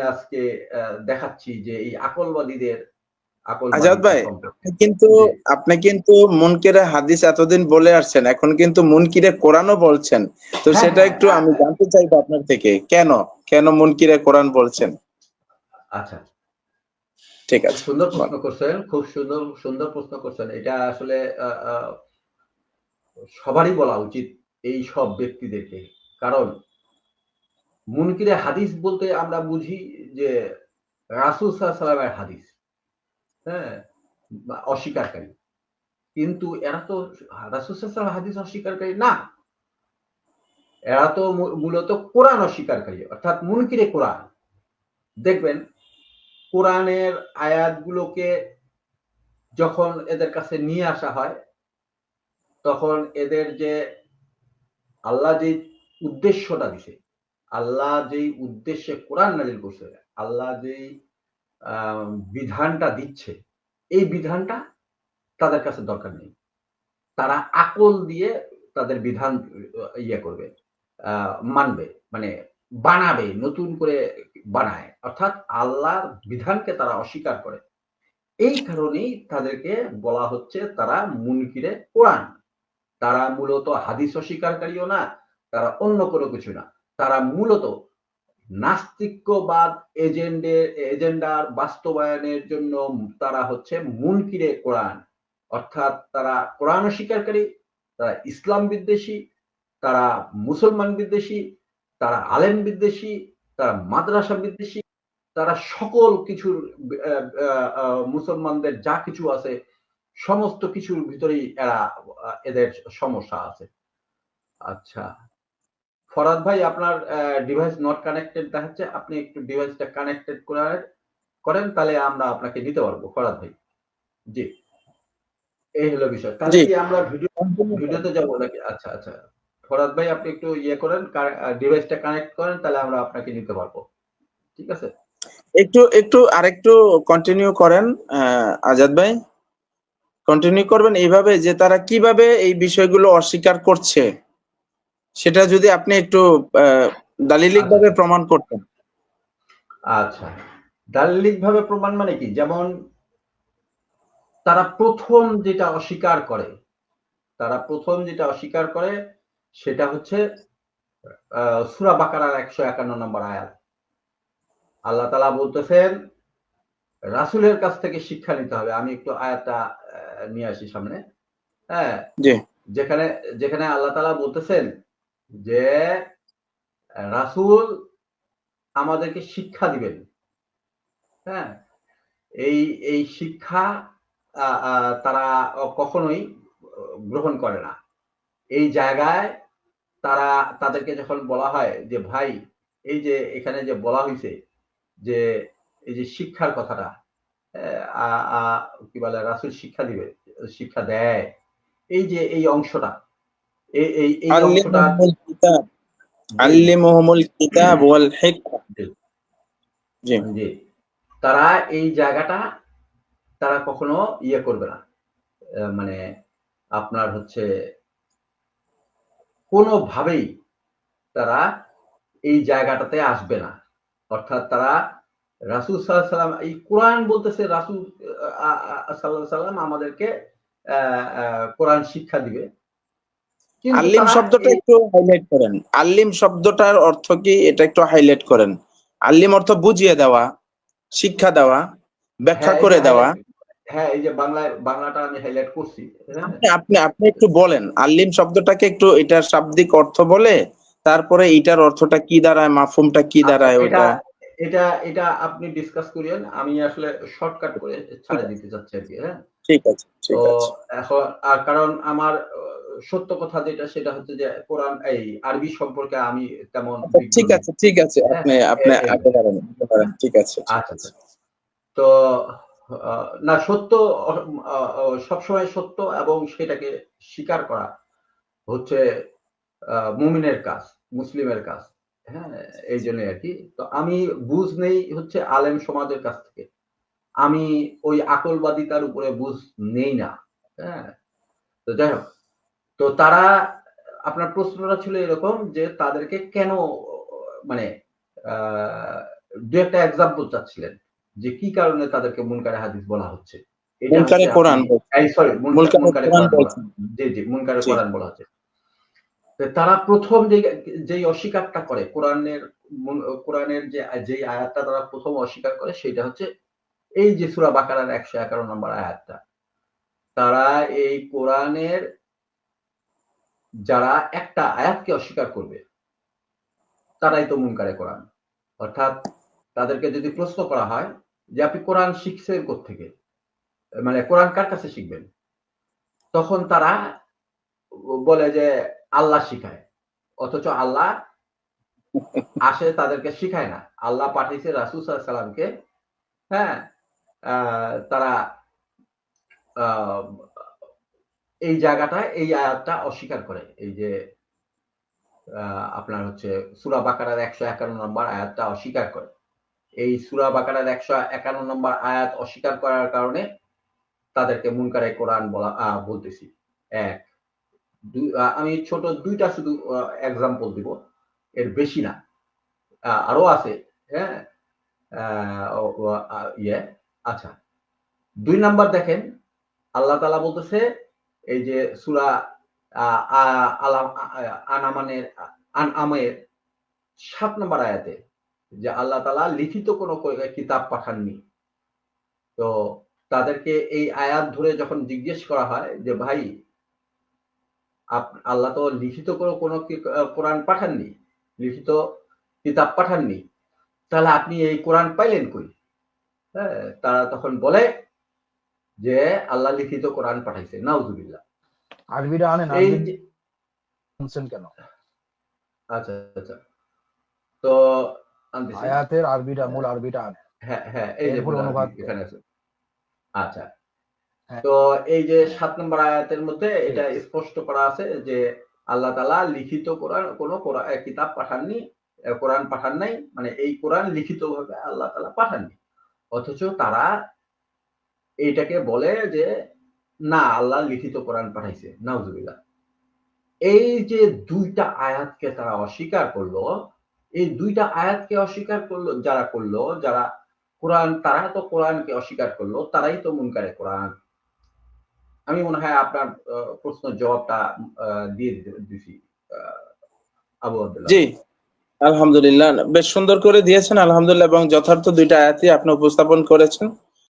আজকে দেখাচ্ছি যে এই আকলবাদীদের আজাদ ভাই কিন্তু আপনি কিন্তু মুনকিরে হাদিস এতদিন বলে আসছেন এখন কিন্তু মুনকিরে কোরআনও বলছেন। তো হ্যাঁ, সেটা হ্যাঁ, একটু আমি জানতে চাইব আপনার থেকে কেন? কেন মুনকিরে কোরআন বলছেন? আচ্ছা। ঠিক আছে সুন্দর প্রশ্ন করছেন খুব সুন্দর সুন্দর প্রশ্ন করছেন। এটা আসলে সবারই বলা উচিত এই সব ব্যক্তিদেরকে। কারণ মুনকিরে হাদিস বলতে আমরা বুঝি যে রাসুল সাল্লামের হাদিস হ্যাঁ অস্বীকারী কিন্তু এরা তো রাসুল সাল্লাম হাদিস অস্বীকারী না। এরা তো মূলত কোরআন অস্বীকারী অর্থাৎ মুনকিরে কোরআন। দেখবেন, কোরআনের আয়াতগুলোকে যখন এদের কাছে নিয়ে আসা হয়, তখন এদের যে আল্লাহ যে উদ্দেশ্যটা দিছে আল্লাহ যেই উদ্দেশ্যে কোরআন নাজিল করছে, আল্লাহ যেই বিধানটা দিচ্ছে, এই বিধানটা তাদের কাছে দরকার নেই। তারা আকল দিয়ে তাদের বিধান ইয়ে করবে মানবে মানে বানাবে, নতুন করে বানায়। অর্থাৎ আল্লাহর বিধানকে তারা অস্বীকার করে। এই কারণেই তাদেরকে বলা হচ্ছে তারা মুনকিরে কোরআন। তারা মূলত হাদিস অস্বীকারীও না, তারা অন্য কোনো কিছু না। তারা মূলত নাস্তিক্যবাদ এজেন্ডে, এজেন্ডার বাস্তবায়নের জন্য তারা হচ্ছে মুনকিরে কোরআন। অর্থাৎ তারা কোরআন অস্বীকারী, তারা ইসলাম বিদ্বেষী, তারা মুসলমান বিদ্বেষী, তারা আলেম বিদ্বেষী, তারা মাদ্রাসা বিদ্বেষী, তারা সকল কিছুর মুসলমানদের যা কিছু আছে, সমস্ত কিছুর ভিতরেই এরা, এদের সমস্যা আছে। আচ্ছা। ফরাদ ভাই আপনার ডিভাইস নট কানেক্টেড দেখাচ্ছে আপনি একটু ডিভাইসটা কানেক্টেড করেন তাহলে আমরা আপনাকে দিতে পারব ফরাদ ভাই। জি। এই হলো বিষয়। তাহলে কি আমরা ভিডিও ভিডিওতে যাব নাকি? আচ্ছা আচ্ছা। ফরাদ ভাই আপনি একটু ইয়ে করেন ডিভাইসটা কানেক্ট করেন তাহলে আমরা আপনাকে নিতে পারব। ঠিক আছে? একটু একটু আরেকটু কন্টিনিউ করেন আজাদ ভাই। কন্টিনিউ করবেন এইভাবে যে তারা কীভাবে এই বিষয়গুলো অস্বীকার করছে। সেটা যদি আপনি একটু দালিলিক ভাবে আচ্ছা। প্রমাণ করতেন। আচ্ছা। দালিলিক ভাবে প্রমাণ মানে কি? যেমন তারা প্রথম যেটা অস্বীকার করে তারা প্রথম যেটা অস্বীকার করে সেটা হচ্ছে সুরা বাকারার একশো একান্ন নম্বর আয়াত। আল্লাহ তালা বলতেছেন রাসুলের কাছ থেকে শিক্ষা নিতে হবে। আমি একটু আয়াতটা নিয়ে আসি সামনে। হ্যাঁ? যেখানে যেখানে আল্লাহ তালা বলতেছেন যে রাসুল আমাদেরকে শিক্ষা দিবেন। হ্যাঁ? এই এই শিক্ষা তারা কখনোই গ্রহণ করে না। এই জায়গায় তারা, তাদেরকে যখন বলা হয় যে, ভাই, এই যে, এখানে যে বলা হয়েছে যে, এই যে শিক্ষার কথাটা কি বলে, রাসুল শিক্ষা দিবে, শিক্ষা দেয়। এই যে, এই অংশটা এই এই এই আল্লিমুহুমুল কিতাব। ওয়াল হিকমা। জি। তারা এই জায়গাটা তারা কখনো ইয়ে করবে না। মানে আপনার হচ্ছে কোনোভাবেই তারা এই জায়গাটাতে আসবে না। অর্থাৎ তারা রাসুল সাল্লাহ সাল্লাম এই কোরআন বলতেছে রাসুল সাল্লাহ সাল্লাম আমাদেরকে কোরআন শিক্ষা দিবে। আল্লিম শব্দটা একটু হাইলাইট করেন। আল্লিম শব্দটার অর্থ কি? এটা একটু হাইলাইট করেন। আল্লিম অর্থ বুঝিয়ে দেওয়া শিক্ষা দেওয়া ব্যাখ্যা হ্যাঁ, করে দেওয়া। হ্যাঁ এই যে বাংলায় বাংলাটা আমি হাইলাইট করছি? আপনি আপনি একটু বলেন আল্লিম শব্দটাকে একটু এটার শাব্দিক অর্থ বলে তারপরে এটার অর্থটা কি দাঁড়ায় মাফুমটা কি আচ্ছা, দাঁড়ায় ওটা এটা এটা আপনি ডিসকাস করিয়েন আমি আসলে শর্টকাট করে ছাড়ে দিতে চাচ্ছি আর কি হ্যাঁ? ঠিক আছে ঠিক আছে। এখন আর কারণ আমার সত্য কথা যেটা সেটা হচ্ছে যে কোরআন এই আরবি সম্পর্কে আমি তেমন আচ্ছা, ঠিক আছে ঠিক আছে আপনি হ্যাঁ, আপনি আগে পারেন ঠিক আছে আচ্ছা আচ্ছা। তো না সত্য সবসময় সত্য এবং সেটাকে স্বীকার করা হচ্ছে মুমিনের কাজ মুসলিমের কাজ হ্যাঁ এই জন্য আর কি। তো আমি বুঝ নেই হচ্ছে আলেম সমাজের কাছ থেকে। আমি ওই আকলবাদিতার উপরে বুঝ নেই না হ্যাঁ। তো যাই হোক তো তারা আপনার প্রশ্নটা ছিল এরকম যে তাদেরকে কেন মানে দু একটা এক্সাম্পল চাচ্ছিলেন যে কি কারণে তাদেরকে মুনকারে হাদিস বলা হচ্ছে মুনকারে কোরআন আপনি- বলছেন। এই সরি মুনকারে মুনকারে কোরআন কোরআন বলা বলছেন। জি জি মুনকারে কোরআন বলা হচ্ছে তো তারা প্রথম যে যেই অস্বীকারটা করে কোরআনের কোরআনের যে যেই আয়াতটা তারা প্রথম অস্বীকার করে সেটা হচ্ছে এই যে সুরা বাকারার একশো এগারো নম্বর আয়াতটা তারা এই কোরআনের যারা একটা আয়াতকে অস্বীকার করবে, তারাই তো মুনকারে কোরআন। অর্থাৎ তাদেরকে যদি প্রশ্ন করা হয় যে, আপনি কোরআন শিখছেন থেকে মানে কোরআন কার কাছে শিখবেন? তখন তারা বলে যে, আল্লাহ শিখায়। অথচ আল্লাহ আসে তাদেরকে শিখায় না। আল্লাহ পাঠিয়েছে রাসুল সাল্লামকে হ্যাঁ তারা এই জায়গাটা, এই আয়াতটা অস্বীকার করে। এই যে আপনার হচ্ছে সুরা বাকারার একশো একান্ন নম্বর আয়াতটা অস্বীকার করে। এই সুরা বাকারার একশো একান্ন নম্বর আয়াত অস্বীকার করার কারণে তাদেরকে মুনকারে কোরআন বলা বলতেছি। এক, দুই- আমি ছোট দুইটা শুধু এক্সাম্পল দিব। এর বেশি না। আরও আছে হ্যাঁ? ইয়ে। আচ্ছা দুই নাম্বার দেখেন, আল্লাহ তালা বলতেছে এই যে সুরা আনামানের আনামের সাত নম্বর আয়াতে যে আল্লাহ তালা লিখিত কোনো কিতাব পাঠাননি। তো তাদেরকে এই আয়াত ধরে যখন জিজ্ঞেস করা হয় যে, ভাই আল্লাহ তো লিখিত কোনো কোনো কোরআন পাঠাননি? লিখিত কিতাব পাঠাননি? তাহলে আপনি এই কোরআন পাইলেন কই? হ্যাঁ তারা তখন বলে যে আল্লাহ লিখিত কোরআন পাঠাইছে নাউজুবিল্লাহ। আনেন এই শুনছেন কেন? আচ্ছা আচ্ছা তো আয়াতের আরবিটা মূল আরবিটা আনেন হ্যাঁ হ্যাঁ এই যে অনুবাদ এখানে আছে। আচ্ছা। হ্যাঁ। তো এই যে সাত নম্বর আয়াতের মধ্যে এটা স্পষ্ট করা আছে যে আল্লাহ তালা লিখিত কোরআন কোন কিতাব পাঠাননি কোরআন পাঠান নাই। মানে এই কোরআন লিখিত ভাবে আল্লাহ তালা পাঠাননি। অথচ তারা এইটাকে বলে যে না আল্লাহ লিখিত কোরআন পাঠাইছে। নাউজুবিল্লাহ। এই যে দুইটা আয়াতকে তারা অস্বীকার করল এই দুইটা আয়াতকে অস্বীকার করল যারা করল যারা কোরআন তারা তো কোরআনকে অস্বীকার করল তারাই তো মুনকারে কোরআন। আমি মনে হয় আপনার আহ, প্রশ্নের জবাবটা দিয়ে দিছি আবু আব্দুল্লাহ। জি আলহামদুলিল্লাহ। বেশ সুন্দর করে দিয়েছেন আলহামদুলিল্লাহ এবং যথার্থ দুইটা আয়াতই আপনি উপস্থাপন করেছেন।